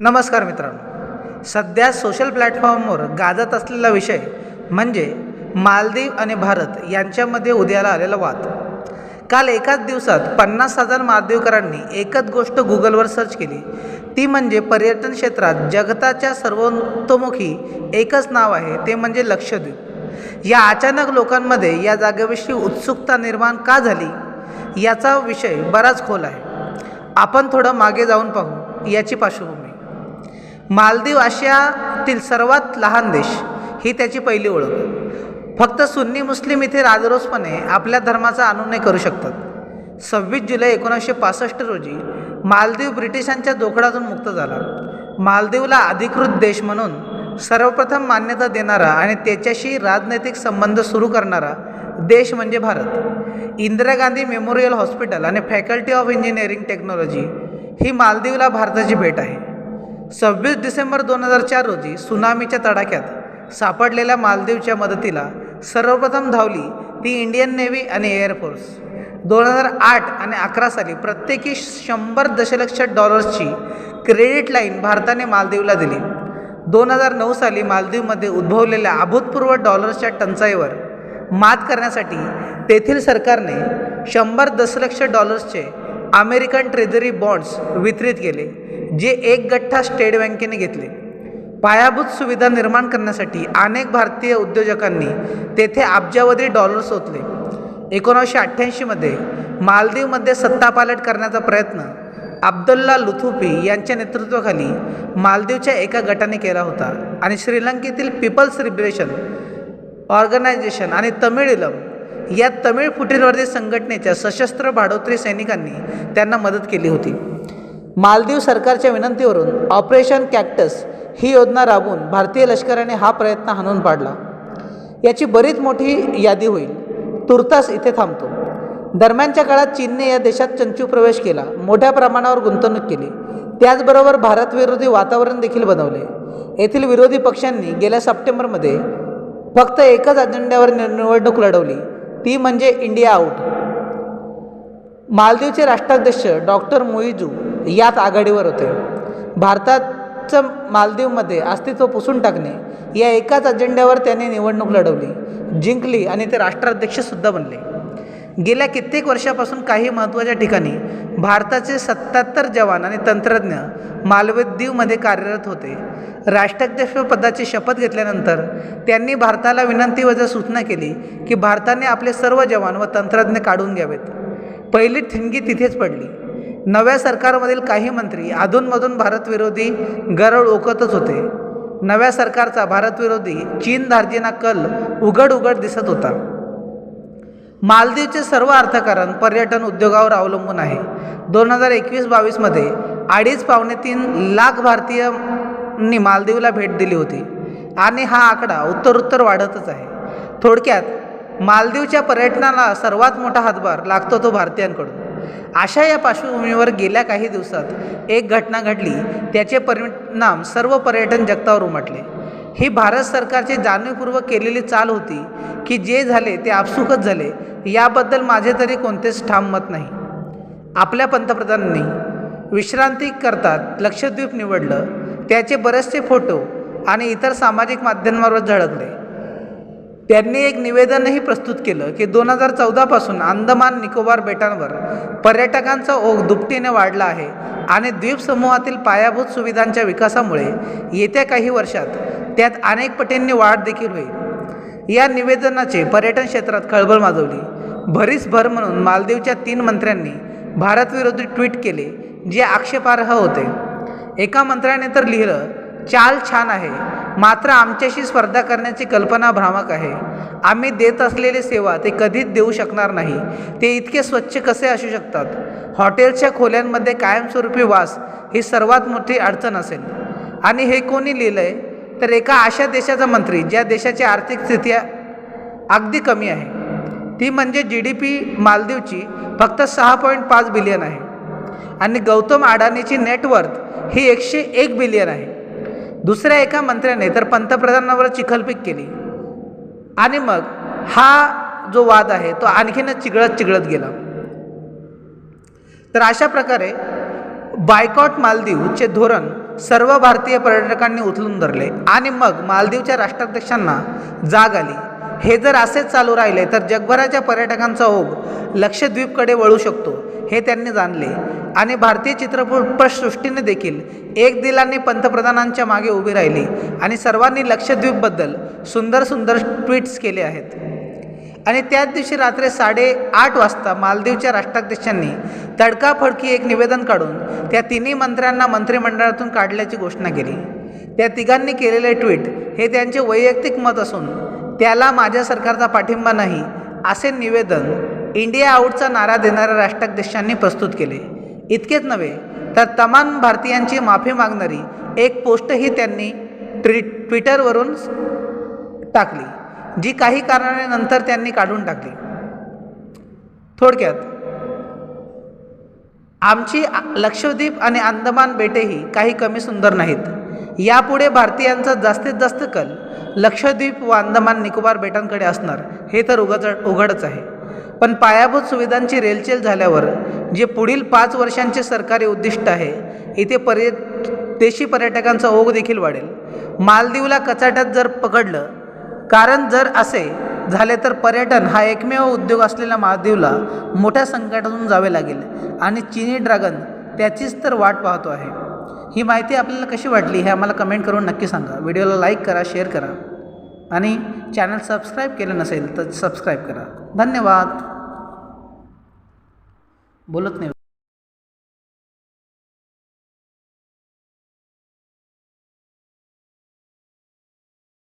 नमस्कार मित्रांनो. सध्या सोशल प्लॅटफॉर्मवर गाजत असलेला विषय म्हणजे मालदीव आणि भारत यांच्यामध्ये उद्याला आलेला वाद. काल एकाच दिवसात पन्नास हजार मालदीवकरांनी एकच गोष्ट गुगलवर सर्च केली. ती म्हणजे पर्यटन क्षेत्रात जगताच्या सर्वतोमुखी एकच नाव आहे ते म्हणजे लक्षद्वीप. या अचानक लोकांमध्ये या जागेविषयी उत्सुकता निर्माण का झाली? याचा विषय बराच खोल आहे. आपण थोडं मागे जाऊन पाहू. याची पार्श्वभूमी. मालदीव आशियातील सर्वात लहान देश ही त्याची पहिली ओळख. फक्त सुन्नी मुस्लिम इथे राजरोसपणे आपल्या धर्माचा अनुनय करू शकतात. सव्वीस जुलै एकोणीसशे पासष्ट रोजी मालदीव ब्रिटिशांच्या जोखडातून मुक्त झाला. मालदीवला अधिकृत देश म्हणून सर्वप्रथम मान्यता देणारा आणि त्याच्याशी राजनैतिक संबंध सुरू करणारा देश म्हणजे भारत. इंदिरा गांधी मेमोरियल हॉस्पिटल आणि फॅकल्टी ऑफ इंजिनिअरिंग टेक्नॉलॉजी ही मालदीवला भारताची भेट आहे. सव्वीस डिसेंबर दोन हजार चार रोजी सुनामीच्या तडाख्यात सापडलेल्या मालदीवच्या मदतीला सर्वप्रथम धावली ती इंडियन नेव्ही आणि एअरफोर्स दोन हजार आठ आणि अकरा साली प्रत्येकी शंभर दशलक्ष डॉलर्सची क्रेडिट लाईन भारताने मालदीवला दिली. दोन हजार नऊ साली मालदीवमध्ये उद्भवलेल्या अभूतपूर्व डॉलर्सच्या टंचाईवर मात करण्यासाठी तेथील सरकारने शंभर दशलक्ष डॉलर्सचे अमेरिकन ट्रेझरी बॉन्ड्स वितरित केले जे एक गठ्ठा स्टेट बँकेने घेतले. पायाभूत सुविधा निर्माण करण्यासाठी अनेक भारतीय उद्योजकांनी तेथे अब्जावधी डॉलर्स ओतले एकोणीसशे अठ्ठ्याऐंशीमध्ये मालदीवमध्ये सत्तापालट करण्याचा प्रयत्न अब्दुल्ला लुथुपी यांच्या नेतृत्वाखाली मालदीवच्या एका गटाने केला होता आणि श्रीलंकेतील पीपल्स लिबरेशन ऑर्गनायझेशन आणि तमिळ इलम या तमिळ फुटीरवादी संघटनेच्या सशस्त्र भाडोत्री सैनिकांनी त्यांना मदत केली होती. मालदीव सरकारच्या विनंतीवरून ऑपरेशन कॅक्टस ही योजना राबवून भारतीय लष्कराने हा प्रयत्न हाणून पाडला. याची बरीच मोठी यादी होईल. तुर्तास इथे थांबतो. दरम्यानच्या काळात चीनने या देशात चंचू प्रवेश केला. मोठ्या प्रमाणावर गुंतवणूक केली. त्याचबरोबर भारतविरोधी वातावरण देखील बनवले. येथील विरोधी पक्षांनी गेल्या सप्टेंबरमध्ये फक्त एकच अजेंड्यावर निवडणूक लढवली. ती म्हणजे इंडिया आऊट मालदीवचे राष्ट्राध्यक्ष डॉक्टर मुईजू याच आघाडीवर होते. भारताचं मालदीवमध्ये अस्तित्व पुसून टाकणे या एकाच अजेंड्यावर त्याने निवडणूक लढवली जिंकली आणि ते राष्ट्राध्यक्षसुद्धा बनले. गेल्या कित्येक वर्षापासून काही महत्त्वाच्या ठिकाणी भारताचे सत्याहत्तर जवान आणि तंत्रज्ञ मालवेद्दीवमध्ये कार्यरत होते. राष्ट्राध्यक्षपदाची शपथ घेतल्यानंतर त्यांनी भारताला विनंती वजा सूचना केली की भारताने आपले सर्व जवान व तंत्रज्ञ काढून घ्यावेत. पहिली ठिणगी तिथेच पडली. नव्या सरकारमधील काही मंत्री अधूनमधून भारतविरोधी गरळ ओकतच होते. नव्या सरकारचा भारतविरोधी चीन धार्जिना कल उघड उघड दिसत होता. मालदीवचे सर्व अर्थकारण पर्यटन उद्योगावर अवलंबून आहे. दोन हजार एकवीस बावीसमध्ये अडीच पावणे तीन लाख भारतीयांनी मालदीवला भेट दिली होती आणि हा आकडा उत्तरोत्तर वाढतच आहे. थोडक्यात मालदीवच्या पर्यटनाला सर्वात मोठा हातभार लागतो तो भारतीयांकडून. अशा या पार्श्वभूमीवर गेल्या काही दिवसात एक घटना घडली त्याचे परिणाम सर्व पर्यटन जगतावर उमटले. ही भारत सरकारची जाणीवपूर्वक केलेली चाल होती की जे झाले ते आपसुकच झाले याबद्दल माझे तरी कोणतेच ठाम मत नाही. आपल्या पंतप्रधानांनी विश्रांती करतात लक्षद्वीप निवडलं त्याचे बरेचसे फोटो आणि इतर सामाजिक माध्यमांवर झळकले. त्यांनी एक निवेदनही प्रस्तुत केलं की दोन हजार चौदापासून अंदमान निकोबार बेटांवर पर्यटकांचा ओघ दुपटीने वाढला आहे आणि द्वीपसमूहातील पायाभूत सुविधांच्या विकासामुळे येत्या काही वर्षात त्यात अनेक पटींनी वाढ देखील होईल. या निवेदनाचे पर्यटन क्षेत्रात खळबळ माजवली. भरीस भर म्हणून मालदीवच्या तीन मंत्र्यांनी भारतविरोधी ट्विट केले जे आक्षेपार्ह होते. एका मंत्र्याने तर लिहिलं चाल छान आहे मात्र आमच्याशी स्पर्धा करण्याची कल्पना भ्रामक आहे. आम्ही देत असलेली सेवा ते कधीच देऊ शकणार नाही. ते इतके स्वच्छ कसे असू शकतात? हॉटेलच्या खोल्यांमध्ये कायमस्वरूपी वास ही सर्वात मोठी अडचण असेल. आणि हे कोणी लिहिलं आहे तर एका अशा देशाचा मंत्री ज्या देशाची आर्थिक स्थिती अगदी कमी आहे ती म्हणजे जी डी पी मालदीवची फक्त सहा पॉईंट पाच बिलियन आहे. आणि गौतम अडाणीची नेटवर्थ ही एकशे एक बिलियन आहे. दुसऱ्या एका मंत्र्याने तर पंतप्रधानावर चिखलपीक केली. आणि मग हा जो वाद आहे तो आणखीनच चिघळत चिघळत गेला. तर अशा प्रकारे बायकॉट मालदीवचे धोरण सर्व भारतीय पर्यटकांनी उचलून धरले. आणि मग मालदीवच्या राष्ट्राध्यक्षांना जाग आली. हे जर असेच चालू राहिले तर जगभराच्या पर्यटकांचा ओघ लक्षद्वीपकडे वळू शकतो हे त्यांनी जाणले. आणि भारतीय चित्रपटसृष्टीने देखील एक दिलाने पंतप्रधानांच्या मागे उभी राहिली. आणि सर्वांनी लक्षद्वीपबद्दल सुंदर सुंदर ट्विट्स केले आहेत. आणि त्याच दिवशी रात्री साडेआठ वाजता मालदीवच्या राष्ट्राध्यक्षांनी तडकाफडकी एक निवेदन काढून त्या तिन्ही मंत्र्यांना मंत्रिमंडळातून काढल्याची घोषणा केली. त्या तिघांनी केलेले ट्विट हे त्यांचे वैयक्तिक मत असून त्याला माझ्या सरकारचा पाठिंबा नाही असे निवेदन इंडिया आऊटचा नारा देणाऱ्या राष्ट्राध्यक्षांनी प्रस्तुत केले. इतकेच नव्हे तर तमाम भारतीयांची माफी मागणारी एक पोस्टही त्यांनी ट्रि ट्विटरवरून टाकली. जी काही कारणानंतर त्यांनी काढून टाकली. थोडक्यात आमची लक्षद्वीप आणि अंदमान बेटेही काही कमी सुंदर नाहीत. यापुढे भारतीयांचा जास्तीत जास्त कल लक्षद्वीप व अंदमान निकोबार बेटांकडे असणार हे तर उगच उघडच आहे. पण पायाभूत सुविधांची रेलचेल झाल्यावर जे पुढील पाच वर्षांचे सरकारी उद्दिष्ट आहे इथे पर्य देशी पर्यटकांचा ओघ देखील वाढेल. मालदीवला कचाट्यात जर पकडलं कारण जर असे झाले तर पर्यटन हा एकमेव उद्योग असलेल्या मालदीवला मोठ्या संकटातून जावे लागेल आणि चिनी ड्रॅगन त्याचीच तर वाट पाहतो आहे. ही माहिती आपल्याला कशी वाटली हे आम्हाला कमेंट करून नक्की सांगा. व्हिडिओला लाईक करा शेअर करा आणि चॅनल सबस्क्राईब केलं नसेल तर सबस्क्राईब करा. धन्यवाद. बोलत नाही.